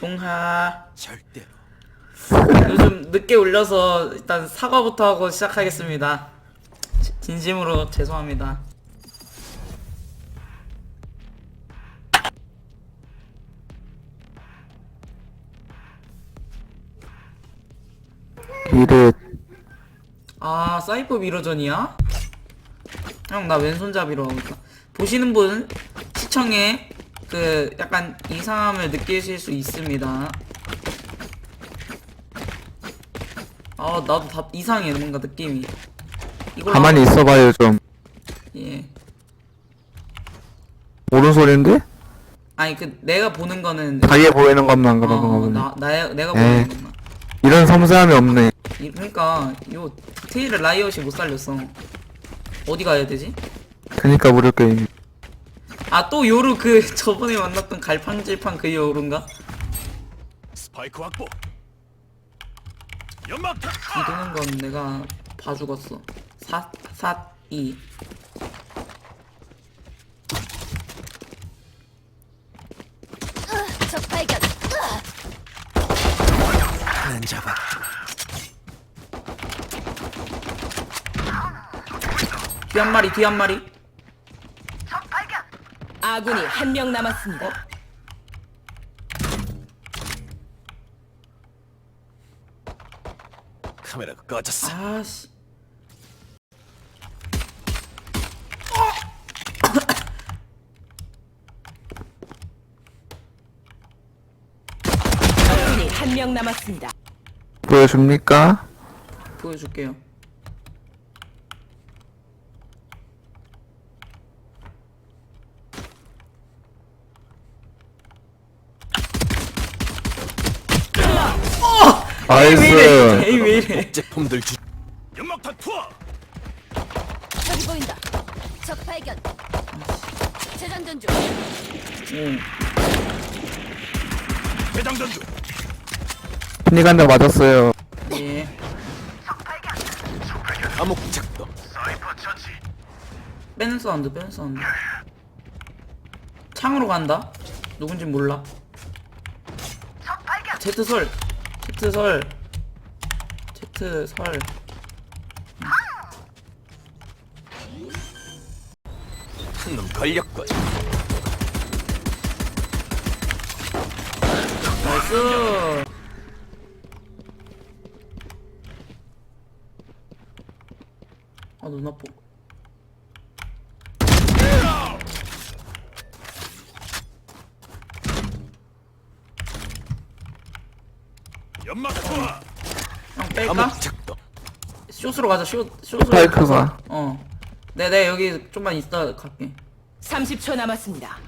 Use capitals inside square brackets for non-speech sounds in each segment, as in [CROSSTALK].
종하. 절대로. 요즘 늦게 올려서 일단 사과부터 하고 시작하겠습니다. 지- 진심으로 죄송합니다. 이래. 아 사이퍼 미러전이야? 형 나 왼손잡이로 하고 있다. 보시는 분 시청에 그 약간 이상함을 느끼실 수 있습니다. 아 나도 다 이상해 뭔가 느낌이. 가만히 있어봐요 좀. 예. 오른손인데? 아니 그 내가 보는 거는 자기에 보이는 것만 그런 거 어, 보네. 나, 나, 내가 에이. 보는 거구나 이런 섬세함이 없네. 이- 그러니까 요 디테일을 라이엇이 못 살렸어. 어디 가야 되지? 그니까 무료 게임 아 또 요루 그 [LAUGHS] 저번에 만났던 갈팡질팡 그 요루인가? 스파이크 확보 이도는 건 내가 봐주겠어. 4, 4, 2. 적 발견. 하나 잡아 뒤 한 마리, 뒤 한 마리. 아군이 한 명 남았습니다. 카메라가 꺼졌어 아씨. 적군이 한 명 남았습니다. 보여줍니까? 보여줄게요. 왜 이래? 나이스 에이, 왜 이래? [LAUGHS] 제품들 주 연막탄 투하 저기 보인다. 적 발견. 재장전 중. 응. 대장전 중 한대 맞았어요 예. 감옥 작동 빼는 사운드, 빼는 사운드. 창으로 간다? 누군지 몰라. 제트설. 제트설. 제트설. 한놈 걸렸군 나이스. 아, 눈 아파. 연막 투하 형, 뺄까? 숏으로 가자, 숏, 숏으로. 스파이크가. 어. 네, 네, 여기 좀만 있다 갈게. 30초 남았습니다.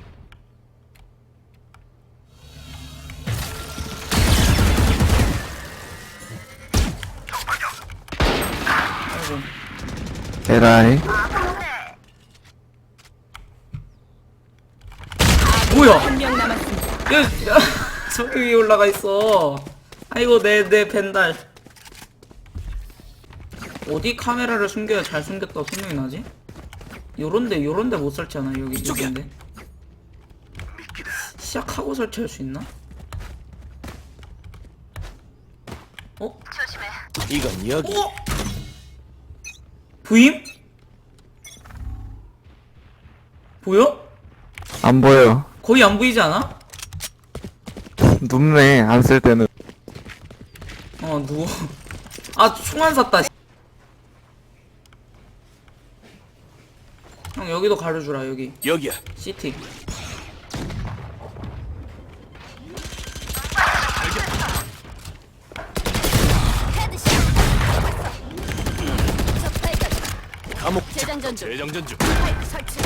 에라이 뭐야? 한 명 남았습니다. 야, 야, [LAUGHS] 저기 위에 올라가 있어. 아이고, 내, 내 벤달. 어디 카메라를 숨겨야 잘 숨겼다고 생각이 나지? 요런데, 요런데 못 설치하나, 여기. 여긴데. 시작하고 설치할 수 있나? 어? 이건 여기 어? 부임? 보여? 안 보여 거의 안 보이지 않아? 눕네 안 쓸 때는 어, 누워. 아, 총안 샀다. 형, 여기도 가려주라, 여기. 여기야 시티. 감옥 재장전 중. 재장전 중 스파이크 설치.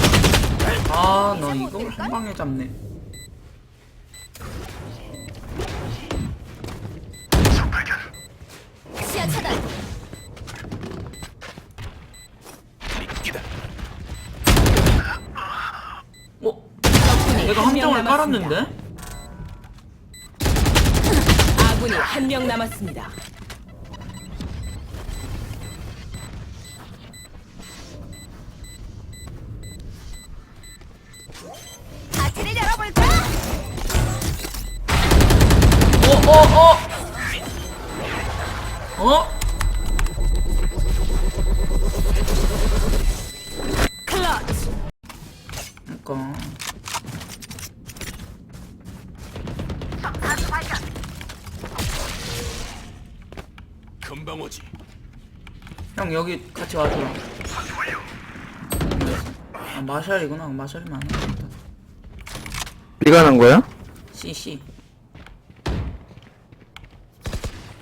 아, 나 이걸 한 방에 잡네. 시야 차단. 미끼다 어? 내가 한명 함정을. 깔았는데? 아군이 한 명 남았습니다. 어? 클러치. 그니까 금방 오지. 형 여기 같이 와줘라 아 마샬이구나 마샬이면 안 되겠다 삐가 난 거야? C C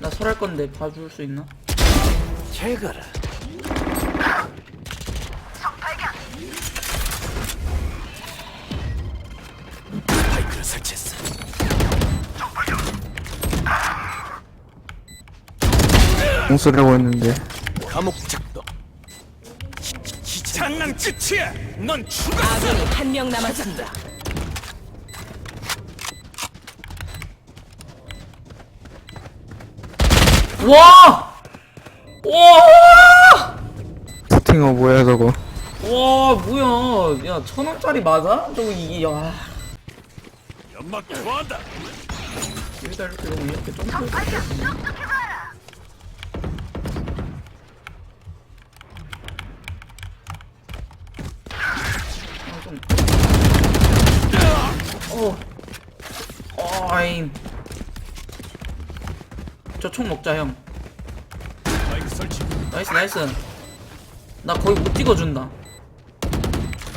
나 설할 건데 봐줄 수 있나? 설치했어. 공수라고 했는데. 감옥 작동. 장난 끝이야. 넌 죽었어. 아군이 한 명 남았습니다. 와! 와! 스팅어 뭐야 저거? 와 뭐야 야 천 원짜리 맞아? 저거 이게 야 연막 좋아한다. 여기다 이렇게 너무 이렇게 점프 아, 좀. 어. 어잉. 저 총 먹자 형. 나이스 나이스. 나 거의 못 찍어준다.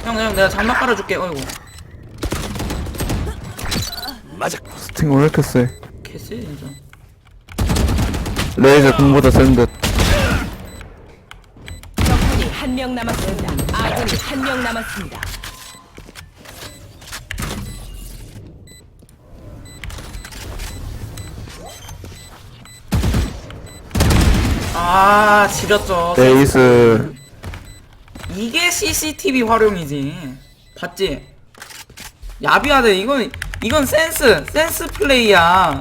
형, 형 내가 장막 깔아줄게. 어이구. 맞아. 스팅어 왜 이렇게 세? 개쎄 진짜. 레이저 공보다 센 듯. 적군이 한 명 남았습니다. 아군이 한 명 남았습니다. 아 지렸죠. 레이스 이게 CCTV 활용이지. 봤지? 야비하대 이건 이건 센스 센스 플레이야.